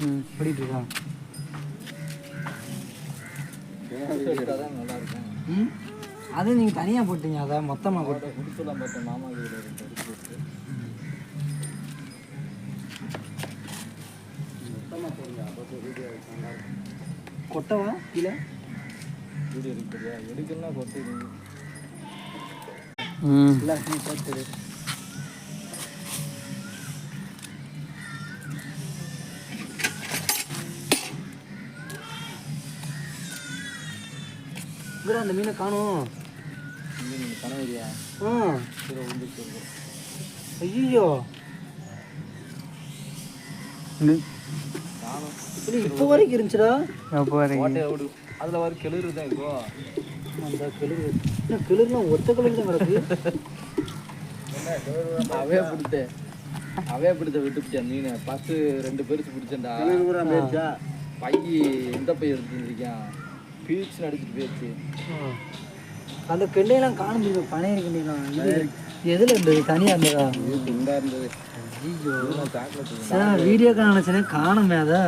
ம் ஓடிட்டு இருக்கா? ம் அது நீங்கள் தனியாக போட்டீங்க அதை மொத்தமாக போட்டு. அவரோட குடிச்சலாம் பார்த்தேன் மாமா கொட்டவா கீழே? வீடியோ எடுக்கணும்னா கொத்து ம். இல்லை நீ இவரா அந்த மீனை காணும். கனவரியா ஆ ஐயோ இப்போ வரைக்கும் இருந்துச்சுடா. ஓட்டையை விடு. அதில் வர கிளறு தான் இருக்கோ அந்த கிளிர். என்ன கிளிர்லாம் ஒத்த கிளிர் தான் கிடக்கு? அவே பிடித்த. அவே பிடித்த விட்டுப்பிட்டியா மீன். ஃபஸ்ட்டு ரெண்டு பெருசு பிடிச்சேன்டா. பை எந்த பை எடுத்துருக்கான் பீச்சு அடிச்சுட்டு போயிடுச்சு. அந்த கெண்டையெல்லாம் காணும் பனையர் கெண்டையெல்லாம் எதில் இருந்தது? தனியாக இருந்ததா? குண்டா இருந்தது. சார் வீடியோ கால் நினச்சேனே காணுமே அதை.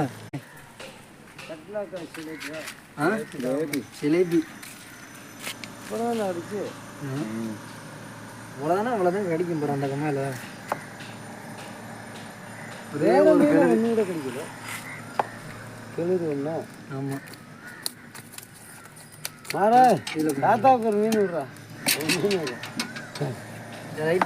ஜிலேபி இப்போதான் இருக்கு அவ்வளோதானே அவ்வளோதான் கிடைக்கும் போகிற அந்த கம்மாயில் ஒரே ஒரு கிடைக்கல. கிளறு ஒன்றா? ஆமாம் மாறா இதில் தாத்தாவுக்கு ஒரு மீன் விட்றா. ஒரு மீன் ரைட்